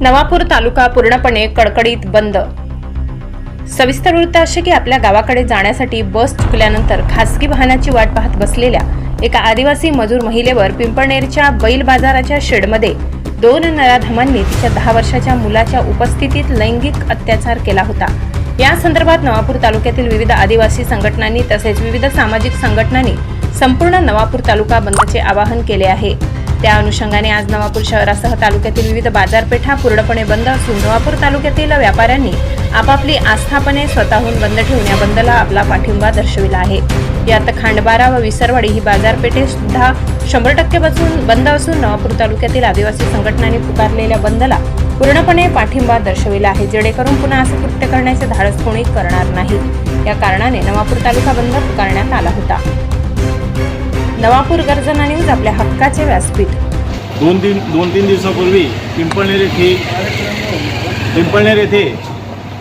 नवापूर तालुका पूर्णपणे कडकडीत बंद. सविस्तर वृत्त असे की आपल्या गावाकडे जाण्यासाठी बस चुकल्यानंतर खासगी वाहनाची वाट पाहत बसलेल्या एका आदिवासी मजूर महिलेवर पिंपळनेरच्या बैल बाजाराच्या शेडमध्ये दोन नराधमांनी तिच्या दहा वर्षाच्या मुलाच्या उपस्थितीत लैंगिक अत्याचार केला होता. या संदर्भात नवापूर तालुक्यातील विविध आदिवासी संघटनांनी तसेच विविध सामाजिक संघटनांनी संपूर्ण नवापूर तालुका बंदचे आवाहन केले आहे. त्या अनुषंगाने आज नवापूर शहरासह तालुक्यातील विविध बाजारपेठा पूर्णपणे बंद असून नवापूर तालुक्यातील व्यापाऱ्यांनी आपापली आस्थापने स्वतःहून बंद ठेवून या बंदला आपला पाठिंबा दर्शविला आहे. यात खांडबारा व विसरवाडी ही बाजारपेठे सुद्धा शंभर टक्के बसून बंद असून नवापूर तालुक्यातील आदिवासी संघटनांनी पुकारलेल्या बंदला पूर्णपणे पाठिंबा दर्शविला आहे. जेणेकरून पुन्हा असं कृत्य करण्याचे धाडस कोणी करणार नाही. या कारणाने नवापूर तालुका बंद पुकारण्यात आला होता. नवापूर गर्जना न्यूज आपल्या हक्काचे व्यासपीठ. दोन तीन दोन तीन दिवसापूर्वी पिंपळनेर येथे पिंपळनेर येथे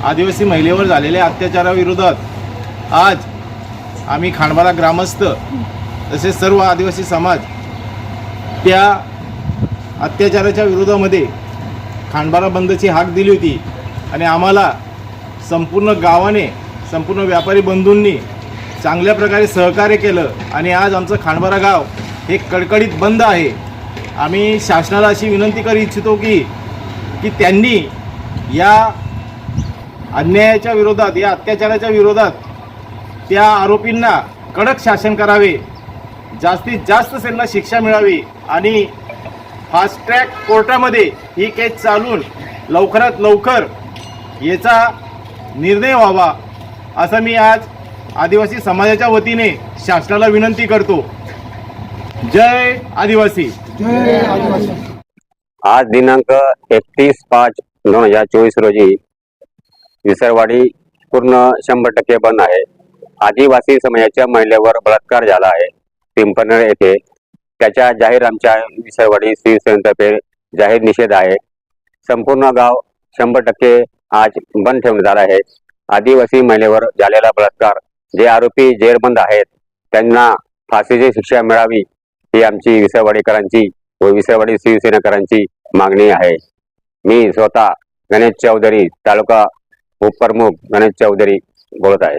आदिवासी महिलेवर झालेल्या अत्याचाराविरोधात आज आम्ही खांडबारा ग्रामस्थ तसेच सर्व आदिवासी समाज त्या अत्याचाराच्या विरोधामध्ये खांडबारा बंदची हाक दिली होती. आणि आम्हाला संपूर्ण गावाने संपूर्ण व्यापारी बंधूंनी चांगल्या प्रकारे सहकार्य केलं आणि आज आमचं खांडबारा गाव हे कडकडीत बंद आहे. आम्ही शासनाला अशी विनंती करू इच्छितो की की त्यांनी या अन्यायाच्या विरोधात या अत्याचाराच्या विरोधात त्या आरोपींना कडक शासन करावे जास्तीत जास्त त्यांना शिक्षा मिळावी आणि फास्ट ट्रॅक कोर्टामध्ये ही केस चालून लवकरात लवकर याचा निर्णय व्हावा असं मी आज आदिवासी समाजाच्या वतीने शासनाला विनंती करतो. जय आदिवासी. आज दिनांक एकतीस पाच दोन हजार चोवीस रोजी विसरवाडी पूर्ण शंभर टक्के बंद आहे. आदिवासी समाजाच्या महिलेवर बलात्कार झाला आहे. पिंपळनेर येथे त्याच्या जाहीर आमच्या विसरवाडी शिवसेनेतर्फे जाहीर निषेध आहे. संपूर्ण गाव शंभर टक्के आज बंद ठेवण्यात आला आहे. आदिवासी महिलेवर झालेला बलात्कार जे आरोपी जेरबंद आहेत त्यांना फाशीची शिक्षा मिळावी ही आमची विसरवाडीकरांची व विसरवाडी शिवसेनाकरांची मागणी आहे. मी स्वतः गणेश चौधरी तालुका उपप्रमुख गणेश चौधरी बोलत आहे.